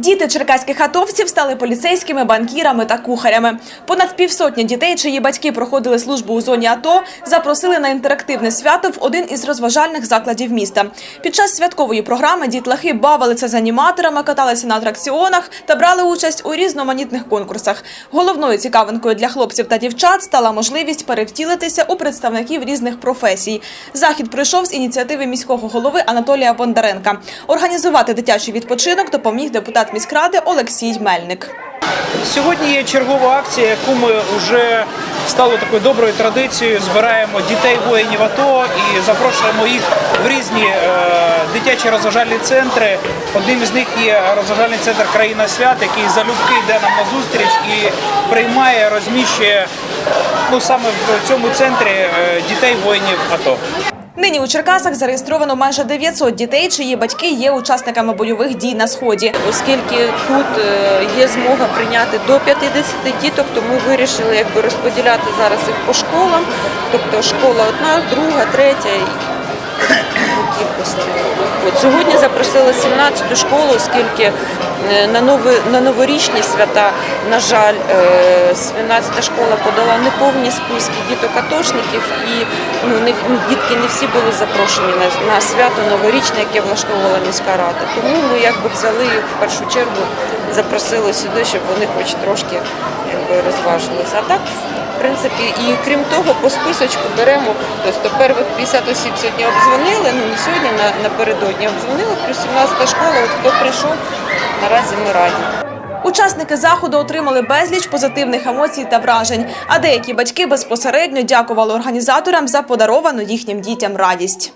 Діти черкаських атовців стали поліцейськими, банкірами та кухарями. Понад півсотні дітей, чиї батьки проходили службу у зоні АТО, запросили на інтерактивне свято в один із розважальних закладів міста. Під час святкової програми дітлахи бавилися з аніматорами, каталися на атракціонах та брали участь у різноманітних конкурсах. Головною цікавинкою для хлопців та дівчат стала можливість перевтілитися у представників різних професій. Захід пройшов з ініціативи міського голови Анатолія Бондаренка. Організувати дитячий відпочинок допоміг депутат міськради Олексій Мельник. Сьогодні є чергова акція, яку ми вже стало такою доброю традицією. Збираємо дітей воїнів АТО і запрошуємо їх в різні е, дитячі розважальні центри. Одним із них є розважальний центр Країна свят, який залюбки йде нам на зустріч і приймає, розміщує ну саме в цьому центрі е, дітей воїнів АТО. Нині у Черкасах зареєстровано майже 900 дітей, чиї батьки є учасниками бойових дій на сході. Оскільки тут е, є змога прийняти до 50 діток, то ми вирішили якби розподіляти зараз їх по школам. Тобто школа одна, друга, третя і по кількості. От сьогодні запросили 17-ту школу, оскільки е, на нови, на новорічні свята, на жаль, 17-та школа подала неповні списки діток-атошників, і ну, не, ну, дітки не всі були запрошені на, на свято новорічне, яке влаштовувала міська рада. Тому ми якби взяли їх в першу чергу, запросили сюди, щоб вони хоч трошки якби, розважилися. А так, принципі, і крім того, по списочку беремо, тобто перших 50 осіб сьогодні обдзвонили, ну не сьогодні, на, напередодні обдзвонили, плюс 17 школа, от хто прийшов, наразі ми раді. Учасники заходу отримали безліч позитивних емоцій та вражень, а деякі батьки безпосередньо дякували організаторам за подаровану їхнім дітям радість.